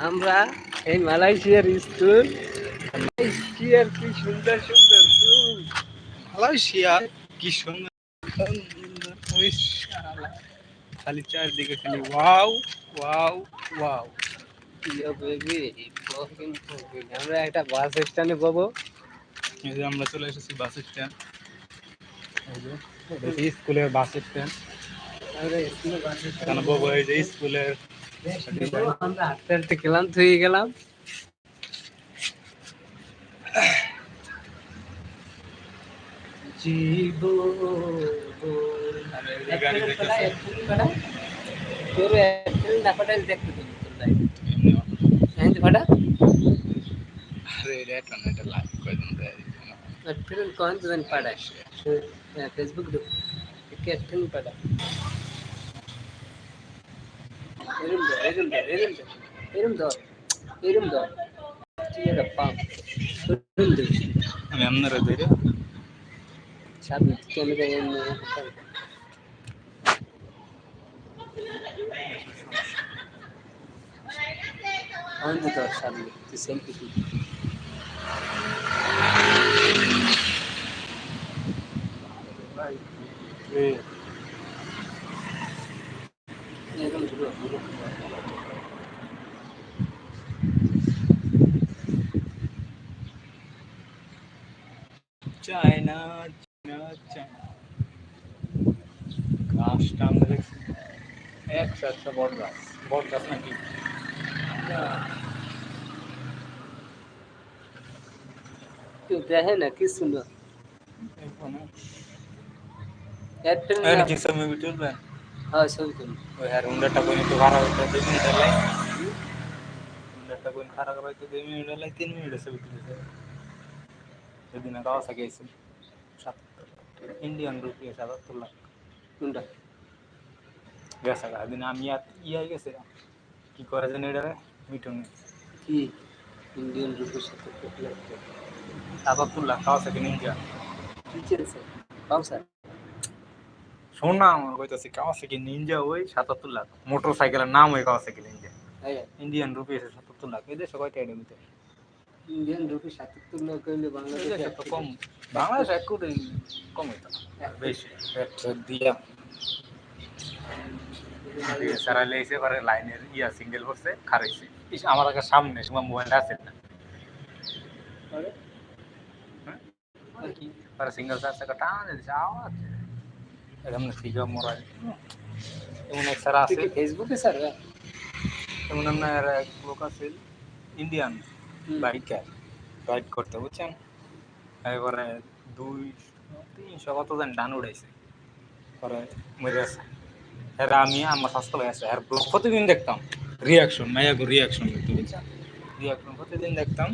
আমরা এই মালয়েশিয়ার স্কুল। মালয়েশিয়ার কি সুন্দর সুন্দর মালয়েশিয়া কি সুন্দর সুন্দর খালি চারদিকে খালি ওয়াও ওয়াও ওয়াও। আমরা একটা বাস স্ট্যান্ডে পাবো এই যে আমরা চলে এসেছি বাস স্ট্যান্ড স্কুলের বাস স্ট্যান্ড স্কুলের আমরা হাঁটতে হাঁটতে ক্লান্ত হয়ে গেলাম। জীব তোর না পাঠাইলে ফেসবুক எறும்பு எறும்பு எறும்பு எறும்பு எறும்பு తీయడప్పా ఎరుంది అని అన్నారు అది అవును కదా sir selfie Right. China China China গাছটা আমরা দেখছি একশো একশো বট গাছ বট গাছ নাকি तो है ना किस सुनो এখানে एयरटेल এখানে কি সময় চলবেন हाँ सब तुम ওই আর হুন্ডারটা কোন একটু ভাড়া হইতে দুই মিনিটের লাই হুন্ডারটা কোন খারাপ হইতে দুই মিনিটের লাই তিন মিনিট এসে বিক্রি সেদিন কাওয়াসাকি আইছিল সাতাত্তর ইন্ডিয়ান রুপি সাতাত্তর লাখ कुंडा গেছে দিন আমি আর ইয়ে গেছে কি করে জানি এটা মিঠুন की इंडियन रुपीस सत्तर लाख সাতাত্তর লাখ কাওয়াসাকি নিনজা टीचर से कौन सा শোনা আমার কইতাছি কাওয়াসাকি নিনজা ওই সাতাত্তর লাখ। মোটর সাইকেলের নাম ওই কাওয়াসাকি নিনজা ইন্ডিয়ান রুপি আছে সাতাত্তর লাখ। এই কয়টা এটা ইন্ডিয়ান রুপি সাতাত্তর লাখ হইলে বাংলাদেশ কম। বাংলাদেশ এক কোটি কম হইতো বেশি। দিয়া সারা লেগেছে এবারে লাইনের ইয়া সিঙ্গেল বক্সে খারাইছে। আমার একটা সামনে সময় মোবাইলটা আছে না? সিঙ্গেল হ্যাঁ? চার্জ একটা টান দিয়েছে আওয়াজ। এরকম ফিগা মোরাই। এমন এক স্যার আছে। ফেসবুকে স্যার এমন আপনার এক লোক আছে ইন্ডিয়ান বাইকার রাইড করতে বুঝছেন? এবারে দুই তিনশো কত যেন ডান উড়াইছে। পরে মেরে আছে আমি আমার স্বাস্থ্য লাগাইছে আর প্রতিদিন দেখতাম। রিয়াকশন মায়াগো রিয়াকশন দেখতে রিয়াকশন প্রতিদিন দেখতাম।